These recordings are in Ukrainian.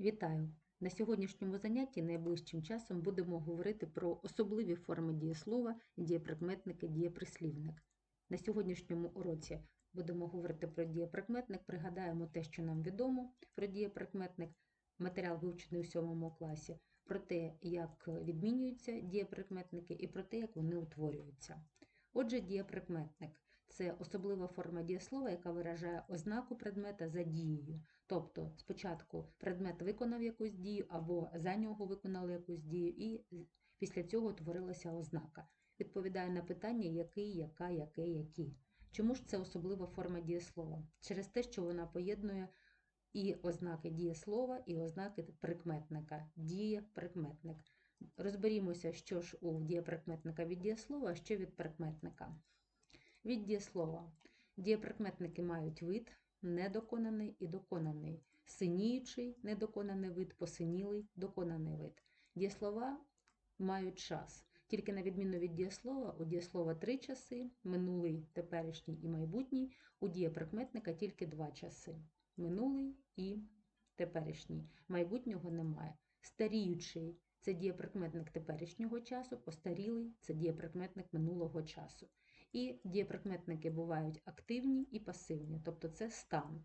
Вітаю! На сьогоднішньому занятті найближчим часом будемо говорити про особливі форми дієслова, дієприкметник і дієприслівник. На сьогоднішньому уроці будемо говорити про дієприкметник, пригадаємо те, що нам відомо про дієприкметник, матеріал вивчений у 7 класі, про те, як відмінюються дієприкметники і про те, як вони утворюються. Отже, дієприкметник це особлива форма дієслова, яка виражає ознаку предмета за дією. Тобто спочатку предмет виконав якусь дію або за нього виконали якусь дію, і після цього утворилася ознака. Відповідає на питання, який, яка, яке, які. Чому ж це особлива форма дієслова? Через те, що вона поєднує і ознаки дієслова, і ознаки прикметника. Дієприкметник. Розберімося, що ж у дієприкметника від дієслова, а що від прикметника. Від дієслова. Дієприкметники мають вид, недоконаний і доконаний, синіючий недоконаний вид, посинілий доконаний вид. Дієслова мають час. Тільки на відміну від дієслова, у дієслова три часи минулий, теперішній і майбутній, у дієприкметника тільки два часи минулий і теперішній. Майбутнього немає. Старіючий це дієприкметник теперішнього часу, постарілий це дієприкметник минулого часу. І дієприкметники бувають активні і пасивні, тобто це стан.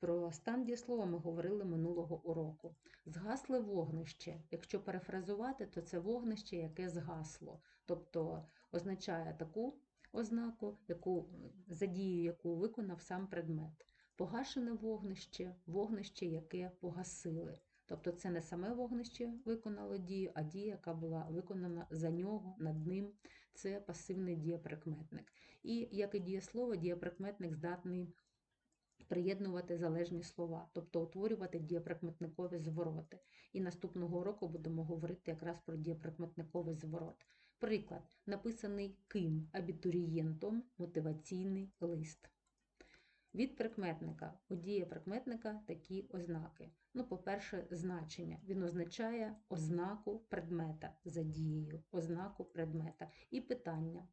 Про стан дієслова ми говорили минулого уроку. Згасле вогнище. Якщо перефразувати, то це вогнище, яке згасло, тобто означає таку ознаку, яку, за дією яку виконав сам предмет. Погашене вогнище вогнище, яке погасили. Тобто це не саме вогнище виконало дію, а дія, яка була виконана за нього, над ним. Це пасивний дієприкметник. І як і дієслово, дієприкметник здатний приєднувати залежні слова, тобто утворювати дієприкметникові звороти. І наступного року будемо говорити якраз про дієприкметниковий зворот. Приклад, написаний ким абітурієнтом мотиваційний лист. Від прикметника у дієприкметника такі ознаки. Ну, по-перше, значення. Він означає ознаку предмета за дією, ознаку предмета. І питання,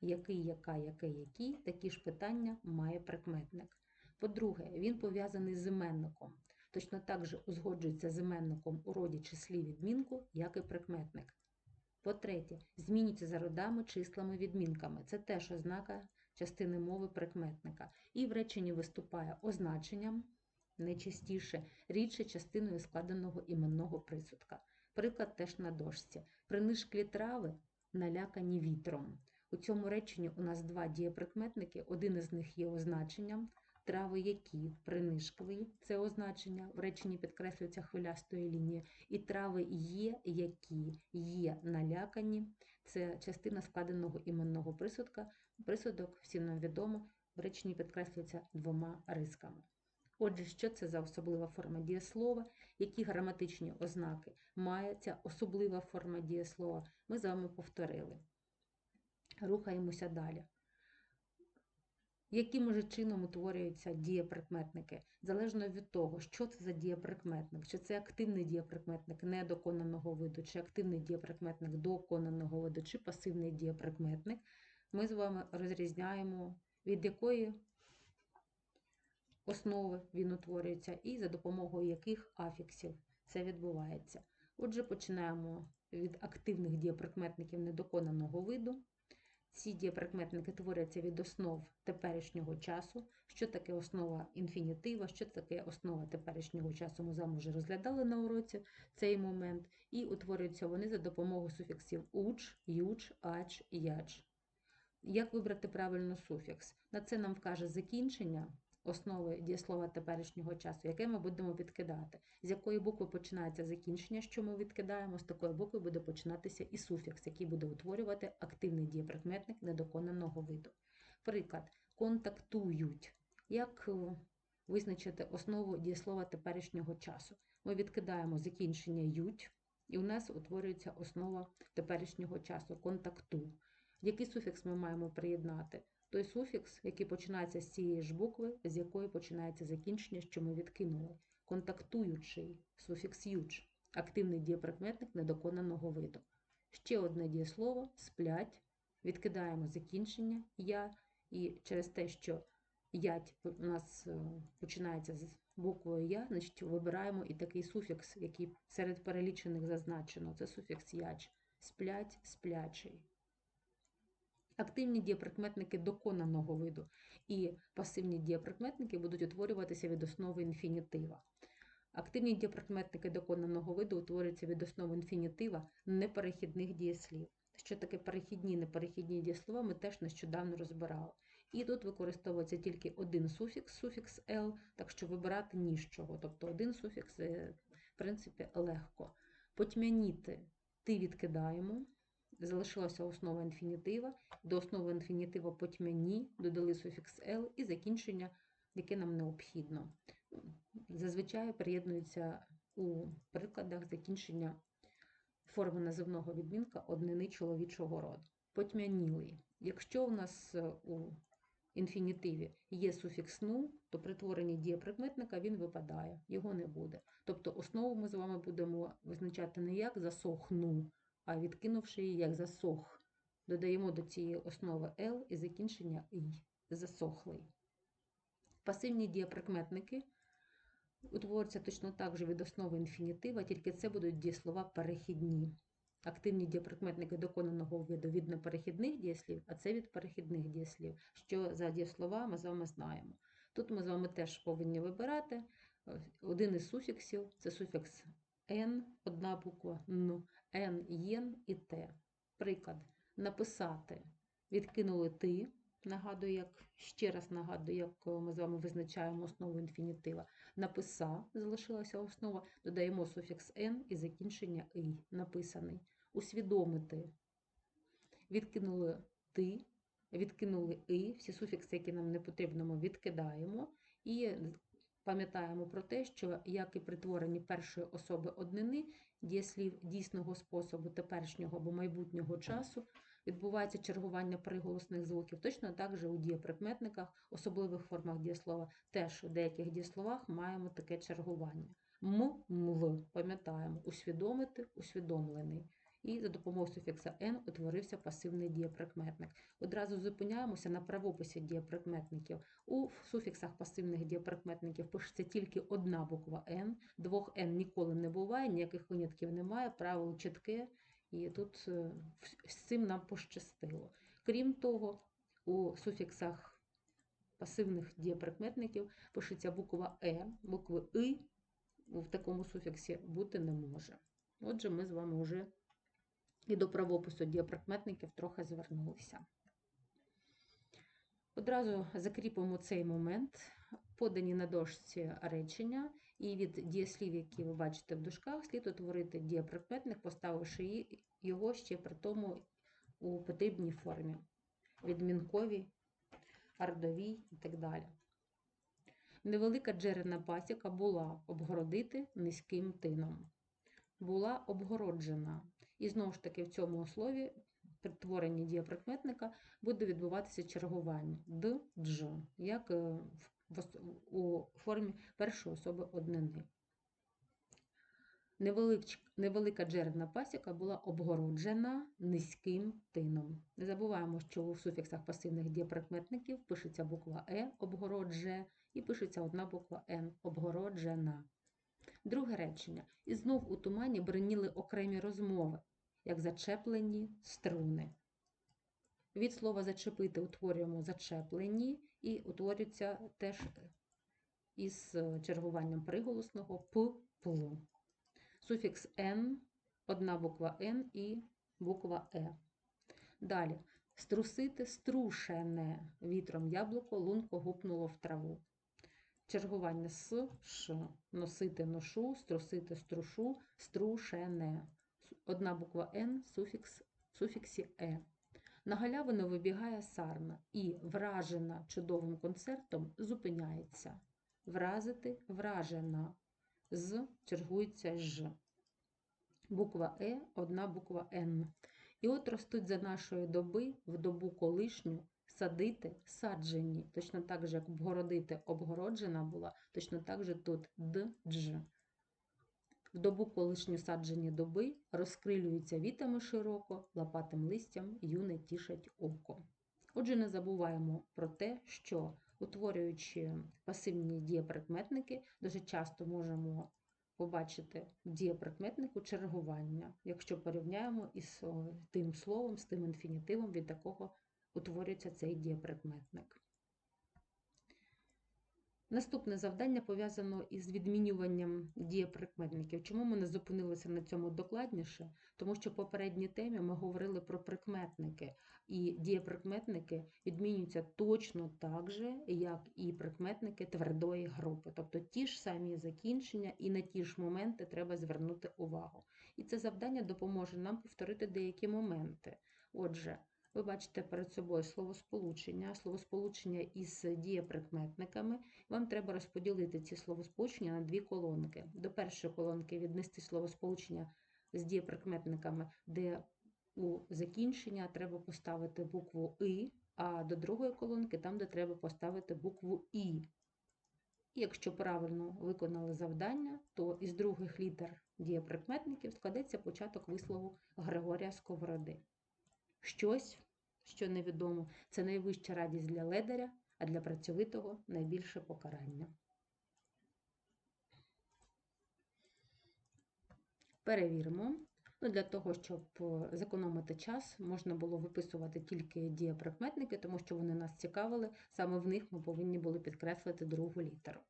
який, яка, яке, які, такі ж питання має прикметник. По-друге, він пов'язаний з іменником. Точно так же узгоджується з іменником у роді числі відмінку, як і прикметник. По-третє, змінюється за родами, числами, відмінками. Це теж ознака частини мови прикметника. І в реченні виступає означенням, найчастіше рідше частиною складеного іменного присудка. Приклад теж на дошці. Принишклі трави налякані вітром. У цьому реченні у нас два дієприкметники, один із них є означенням. Трави, які принишкли, це означення, в реченні підкреслюється хвилястою лінією, і трави є, які є налякані, це частина складеного іменного присудка. Присудок, всім нам відомо, в реченні підкреслюється двома рисками. Отже, що це за особлива форма дієслова, які граматичні ознаки має ця особлива форма дієслова, ми з вами повторили. Рухаємося далі. Яким же чином утворюються дієприкметники? Залежно від того, що це за дієприкметник, чи це активний дієприкметник недоконаного виду, чи активний дієприкметник доконаного виду, чи пасивний дієприкметник, ми з вами розрізняємо, від якої основи він утворюється, і за допомогою яких афіксів це відбувається. Отже, починаємо від активних дієприкметників недоконаного виду. Ці дієприкметники творяться від основ теперішнього часу. Що таке основа інфінітива, що таке основа теперішнього часу, ми з вже розглядали на уроці цей момент, і утворюються вони за допомогою суфіксів уч, юч, ач, яч. Як вибрати правильно суфікс? На це нам вкаже закінчення основи дієслова теперішнього часу, яке ми будемо відкидати. З якої букви починається закінчення, що ми відкидаємо, з такої букви буде починатися і суфікс, який буде утворювати активний дієприкметник недоконаного виду. Приклад, контактують. Як е, визначити основу дієслова теперішнього часу? Ми відкидаємо закінчення ють, і у нас утворюється основа теперішнього часу контакту. Який суфікс ми маємо приєднати? той суфікс, який починається з цієї ж букви, з якої починається закінчення, що ми відкинули. Контактуючий суфікс юч, активний дієприкметник недоконаного виду. Ще одне дієслово сплять, відкидаємо закінчення я, і через те, що ять у нас починається з буквою Я, значить вибираємо і такий суфікс, який серед перелічених зазначено. Це суфікс яч. Сплять, сплячий. Активні дієприкметники доконаного виду і пасивні дієприкметники будуть утворюватися від основи інфінітива. Активні дієприкметники доконаного виду утворюються від основи інфінітива неперехідних дієслів. Що таке перехідні неперехідні дієслова, ми теж нещодавно розбирали. І тут використовується тільки один суфікс, суфікс L, так що вибирати ні з чого. Тобто один суфікс, е, в принципі, легко. Потьмяніти ти відкидаємо, залишилася основа інфінітива. До основи інфінітива потьмяні додали суфікс L і закінчення, яке нам необхідно. Зазвичай приєднується у прикладах закінчення форми називного відмінка однини чоловічого роду. Потьмянілий. Якщо у нас е, у інфінітиві є суфікс «ну», то при творенні дієприкметника він випадає, його не буде. Тобто основу ми з вами будемо визначати не як засохну, а відкинувши її як засох. Додаємо до цієї основи L і закінчення «й» засохлий. Пасивні дієприкметники утворюються точно так же від основи інфінітива, тільки це будуть дієслова перехідні. Активні дієприкметники доконаного виду від неперехідних дієслів, а це від перехідних дієслів. Що за дієслова ми з вами знаємо. Тут ми з вами теж повинні вибирати один із суфіксів це суфікс N, одна буква Н, Н, єн і Т. Приклад. Написати. Відкинули ти. Нагадую, як ще раз нагадую, як ми з вами визначаємо основу інфінітива. Написа залишилася основа, додаємо суфікс «н» і закінчення «й» написаний. Усвідомити. Відкинули ти, відкинули «и», всі суфікси, які нам не потрібно, ми відкидаємо. І пам'ятаємо про те, що як і при творенні першої особи однини дієслів дійсного способу теперішнього або майбутнього часу відбувається чергування приголосних звуків. Точно так же у дієприкметниках, особливих формах дієслова, теж у деяких дієсловах маємо таке чергування. М, мл, пам'ятаємо, усвідомити, усвідомлений. І за допомогою суфікса N утворився пасивний дієприкметник. Одразу зупиняємося на правописі дієприкметників. У суфіксах пасивних дієприкметників пишеться тільки одна буква N, двох N ніколи не буває, ніяких винятків немає, правило чітке, і тут е, з цим нам пощастило. Крім того, у суфіксах пасивних дієприкметників пишеться буква Е, букви И в такому суфіксі бути не може. Отже, ми з вами вже і до правопису дієприкметників трохи звернулися. Одразу закріпимо цей момент, подані на дошці речення, і від дієслів, які ви бачите в дужках, слід утворити дієприкметник, поставивши його ще при тому у потрібній формі, відмінковій, ардовій і так далі. Невелика джерельна пасіка була обгородити низьким тином. Була обгороджена. І знову ж таки в цьому слові при творенні дієприкметника буде відбуватися чергування д, дж, як е, у формі першої особи однини. Невелика джерельна пасіка була обгороджена низьким тином. Не забуваємо, що у суфіксах пасивних дієприкметників пишеться буква Е обгородже і пишеться одна буква Н обгороджена. Друге речення. І знов у тумані бреніли окремі розмови, як зачеплені струни. Від слова зачепити утворюємо зачеплені і утворюється теж із чергуванням приголосного п, пл. Суфікс Н, одна буква Н і буква Е. Далі. Струсити струшене. Вітром яблуко лунко гупнуло в траву. Чергування с, ш. Носити ношу, струсити струшу, струшене. Одна буква Н, суфікс, суфіксі Е. На галявину вибігає сарна і, вражена чудовим концертом, зупиняється. Вразити вражена. З чергується Ж. Буква Е, одна буква Н. І от ростуть за нашої доби в добу колишню садити саджені. Точно так же, як обгородити обгороджена була, точно так же тут д, дж. В добу колишню саджені доби розкрилюються вітами широко, лопатим листям юне тішать око. Отже, не забуваємо про те, що Утворюючи пасивні дієприкметники, дуже часто можемо побачити в дієприкметнику чергування, якщо порівняємо із тим словом, з тим інфінітивом, від якого утворюється цей дієприкметник. Наступне завдання пов'язано із відмінюванням дієприкметників. Чому ми не зупинилися на цьому докладніше? Тому що в попередній темі ми говорили про прикметники, і дієприкметники відмінюються точно так же, як і прикметники твердої групи. Тобто ті ж самі закінчення і на ті ж моменти треба звернути увагу. І це завдання допоможе нам повторити деякі моменти. Отже, ви бачите перед собою словосполучення, словосполучення із дієприкметниками. Вам треба розподілити ці словосполучення на дві колонки. До першої колонки віднести словосполучення з дієприкметниками, де у закінчення треба поставити букву И, а до другої колонки там, де треба поставити букву І. Якщо правильно виконали завдання, то із других літер дієприкметників складеться початок вислову Григорія Сковороди. Щось, що невідомо, це найвища радість для ледаря, а для працьовитого найбільше покарання. Перевіримо. Ну, Для того, щоб е, зекономити час, можна було виписувати тільки дієприкметники, тому що вони нас цікавили. Саме в них ми повинні були підкреслити другу літеру.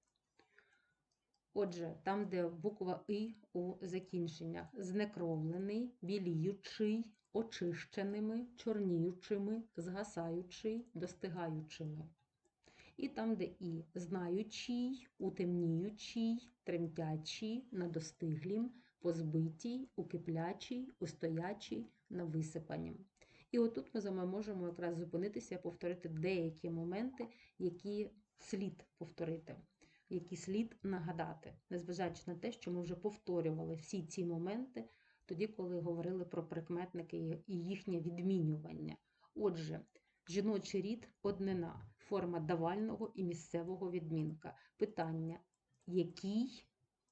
Отже, там, де буква І у закінченнях знекровлений, біліючий, очищеними, чорніючими, згасаючий, достигаючими. І там, де І знаючий, утемніючий, тремтячий, надостиглім, позбитій, укиплячий, устоячий, на висипанні. І отут ми з вами можемо якраз зупинитися повторити деякі моменти, які слід повторити, які слід нагадати, незважаючи на те, що ми вже повторювали всі ці моменти тоді, коли говорили про прикметники і їхнє відмінювання. Отже, жіночий рід однина, форма давального і місцевого відмінка. Питання, який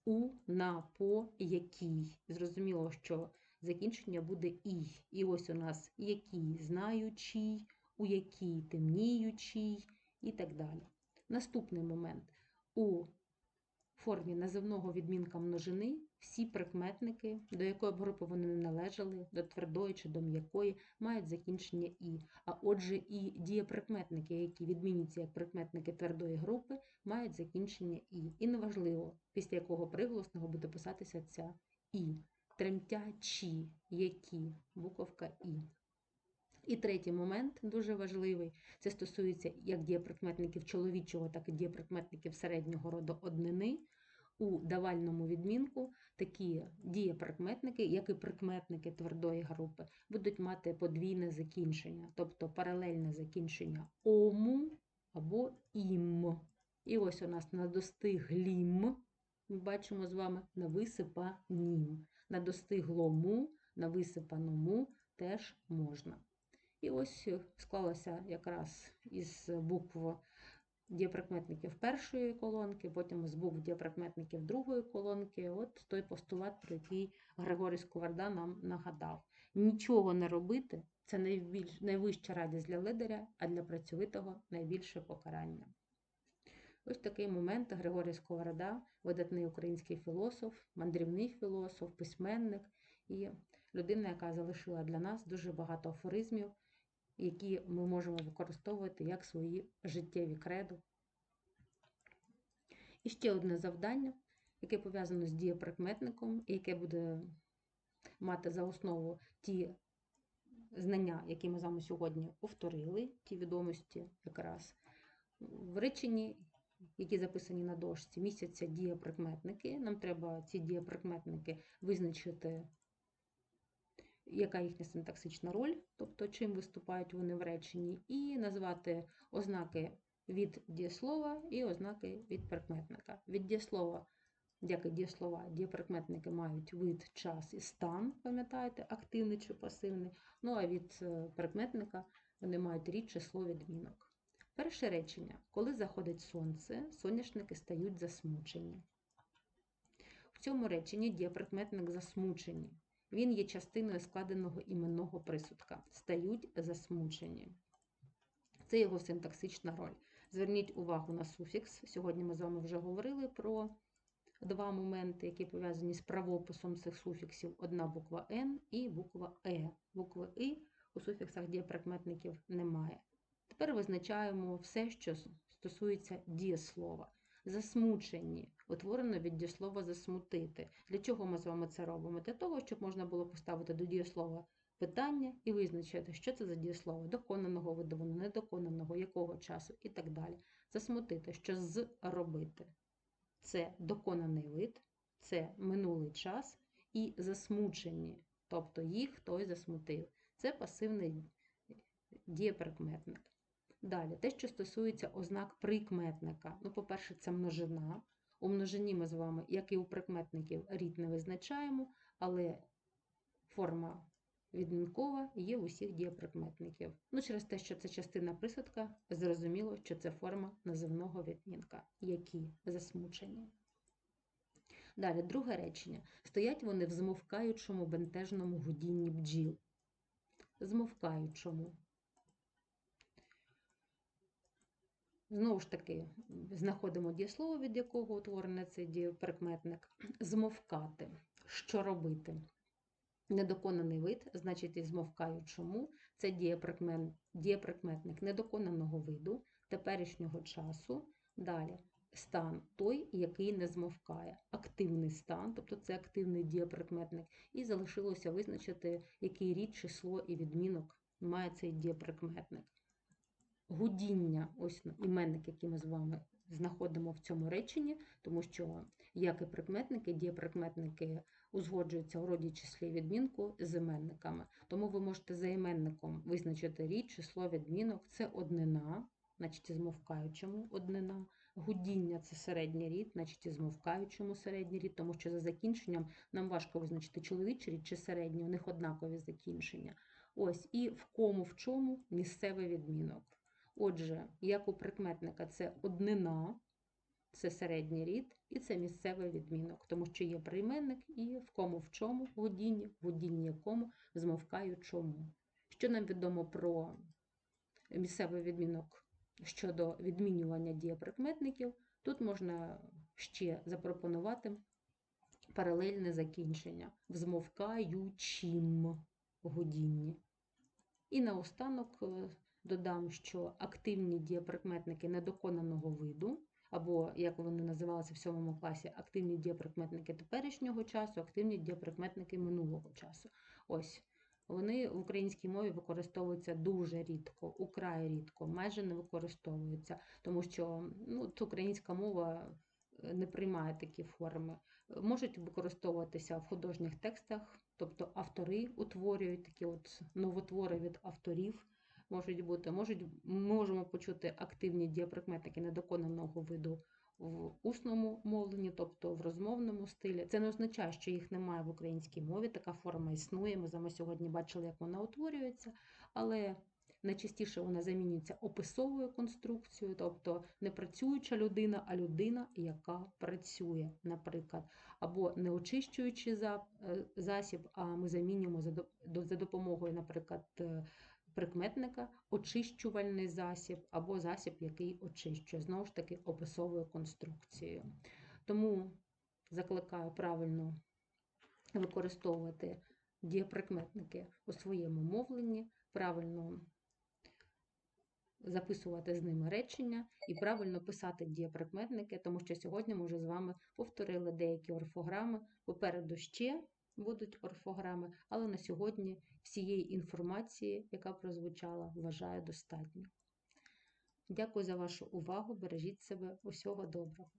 у, на, по, який. Зрозуміло, що закінчення буде і. І ось у нас який знаючий, у який темніючий і так далі. Наступний момент. У формі називного відмінка множини всі прикметники, до якої б групи вони не належали, до твердої чи до м'якої, мають закінчення і. А отже, і дієприкметники, які відмінюються як прикметники твердої групи, мають закінчення і. І неважливо, після якого приголосного буде писатися ця і. Тремтячі, які, буковка І. І третій момент дуже важливий. Це стосується як дієприкметників чоловічого, так і дієприкметників середнього роду однини. У давальному відмінку такі дієприкметники, як і прикметники твердої групи, будуть мати подвійне закінчення, тобто паралельне закінчення ому або ім. І ось у нас на достиглім, ми бачимо з вами на висипанім. На достиглому, на висипаному теж можна. І ось склалося якраз із букв дієприкметників першої колонки, потім з букв другої колонки. От той постулат, про який Григорій Сковорода нам нагадав. Нічого не робити це найбільш, найвища радість для лидеря, а для працьовитого найбільше покарання. Ось такий момент Григорій Сковорода, видатний український філософ, мандрівний філософ, письменник і людина, яка залишила для нас дуже багато афоризмів, які ми можемо використовувати як свої життєві кредо. І ще одне завдання, яке пов'язано з дієприкметником, і яке буде мати за основу ті знання, які ми з вами сьогодні повторили, ті відомості якраз в реченні, які записані на дошці, місяця дієприкметники. Нам треба ці дієприкметники визначити яка їхня синтаксична роль, тобто чим виступають вони в реченні, і назвати ознаки від дієслова і ознаки від прикметника. Від дієслова, як і дієслова, дієприкметники мають вид, час і стан, пам'ятаєте, активний чи пасивний. Ну а від е, прикметника вони мають рід, число, відмінок. Перше речення. Коли заходить сонце, соняшники стають засмучені. В цьому реченні дієприкметник засмучені. Він є частиною складеного іменного присудка. Стають засмучені. Це його синтаксична роль. Зверніть увагу на суфікс. Сьогодні ми з вами вже говорили про два моменти, які пов'язані з правописом цих суфіксів. Одна буква Н і буква Е. Букви І у суфіксах дієприкметників немає. Тепер визначаємо все, що стосується дієслова. Засмучені, утворено від дієслова засмутити. Для чого ми з вами це робимо? Для того, щоб можна було поставити до дієслова питання і визначити, що це за дієслово, доконаного виду, недоконаного, якого часу і так далі. Засмутити, що зробити. Це доконаний вид, це минулий час і засмучені, тобто їх хтось засмутив. Це пасивний дієприкметник. Далі, те, що стосується ознак прикметника. Ну, по-перше, це множина. У множині ми з вами, як і у прикметників, рід не визначаємо, але форма відмінкова є в усіх дієприкметників. Ну, через те, що це частина присадка, зрозуміло, що це форма називного відмінка, які засмучені. Далі, друге речення. Стоять вони в змовкаючому бентежному гудінні бджіл. Змовкаючому. Знову ж таки, знаходимо дієслово, від якого утворений цей дієприкметник. Змовкати. Що робити? Недоконаний вид, значить, і змовкаю чому. Це дієприкметник недоконаного виду, теперішнього часу. Далі стан той, який не змовкає. Активний стан, тобто це активний дієприкметник. І залишилося визначити, який рід, число і відмінок має цей дієприкметник гудіння, ось іменник, який ми з вами знаходимо в цьому реченні, тому що, як і прикметники, дієприкметники узгоджуються у роді числі відмінку з іменниками. Тому ви можете за іменником визначити рід, число відмінок це однина, значить, змовкаючому однина. Гудіння це середній рід, значить і змовкаючому середній рід, тому що за закінченням нам важко визначити чоловічий рід чи середній, у них однакові закінчення. Ось, і в кому в чому місцевий відмінок. Отже, як у прикметника це однина, це середній рід, і це місцевий відмінок, тому що є прийменник і в кому в чому в годінні якому змовкаю чому. Що нам відомо про місцевий відмінок щодо відмінювання дієприкметників, тут можна ще запропонувати паралельне закінчення в змовкаючим годінні. І наостанок е, Додам, що активні дієприкметники недоконаного виду, або, як вони називалися в сьомому класі, активні дієприкметники теперішнього часу, активні дієприкметники минулого часу. Ось вони в українській мові використовуються дуже рідко, украй рідко, майже не використовуються, тому що ну, українська мова е, не приймає такі форми. Можуть використовуватися в художніх текстах, тобто автори утворюють такі от новотвори від авторів можуть бути. Можуть, Можемо почути активні дієприкметники недоконаного виду в усному мовленні, тобто в розмовному стилі. Це не означає, що їх немає в українській мові. Така форма існує. Ми з вами сьогодні бачили, як вона утворюється, але найчастіше вона замінюється описовою конструкцією, тобто не працююча людина, а людина, яка працює, наприклад, або не очищуючи е, засіб, а ми замінюємо за допомогою, наприклад, е, прикметника очищувальний засіб або засіб, який очищує, знову ж таки, описовою конструкцією. Тому закликаю правильно використовувати дієприкметники у своєму мовленні, правильно записувати з ними речення і правильно писати дієприкметники, тому що сьогодні ми вже з вами повторили деякі орфограми. Попереду ще будуть орфограми, але на сьогодні всієї інформації, яка прозвучала, вважаю достатньо. Дякую за вашу увагу. Бережіть себе. Усього доброго!